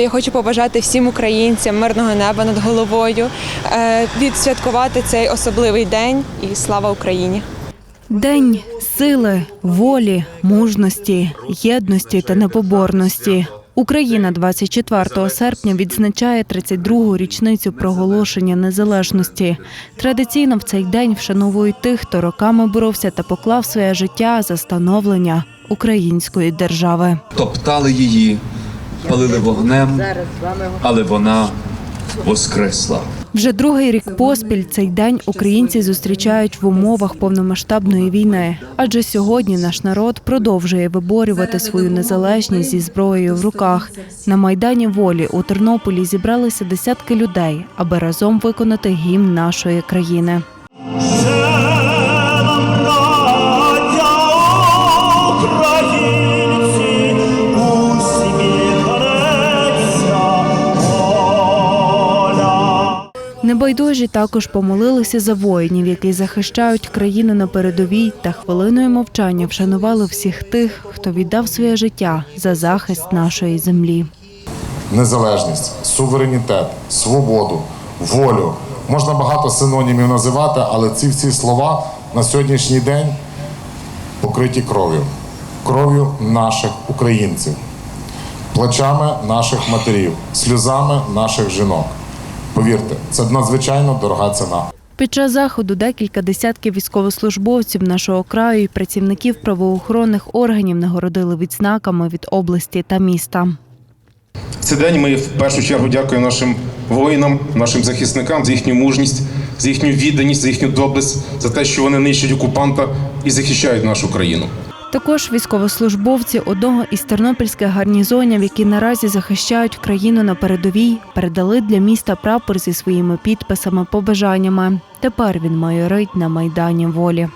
Я хочу побажати всім українцям мирного неба над головою, е, відсвяткувати цей особливий день і слава Україні. День сили, волі, мужності, єдності та непоборності. Україна 24 серпня відзначає 32-гу річницю проголошення незалежності. Традиційно в цей день вшановують тих, хто роками боровся та поклав своє життя за становлення української держави. топтали її, палили вогнем, але вона воскресла. Вже другий рік поспіль цей день українці зустрічають в умовах повномасштабної війни. Адже сьогодні наш народ продовжує виборювати свою незалежність зі зброєю в руках. На майдані волі у Тернополі зібралися десятки людей, аби разом виконати гімн нашої країни. Небайдужі також помолилися за воїнів, які захищають країну на передовій, та хвилиною мовчання вшанували всіх тих, хто віддав своє життя за захист нашої землі. незалежність, суверенітет, свободу, волю. Можна багато синонімів називати, але ці всі слова на сьогоднішній день покриті кров'ю, кров'ю наших українців, плачами наших матерів, сльозами наших жінок. Повірте, це надзвичайно дорога ціна. Під час заходу декілька десятків військовослужбовців нашого краю і працівників правоохоронних органів нагородили відзнаками від області та міста. В цей день ми в першу чергу дякуємо нашим воїнам, нашим захисникам за їхню мужність, за їхню відданість, за їхню доблесть, за те, що вони нищать окупанта і захищають нашу країну. Також військовослужбовці одного із тернопільських гарнізонів, які наразі захищають країну на передовій, передали для міста прапор зі своїми підписами, побажаннями. Тепер він майорить на майдані волі.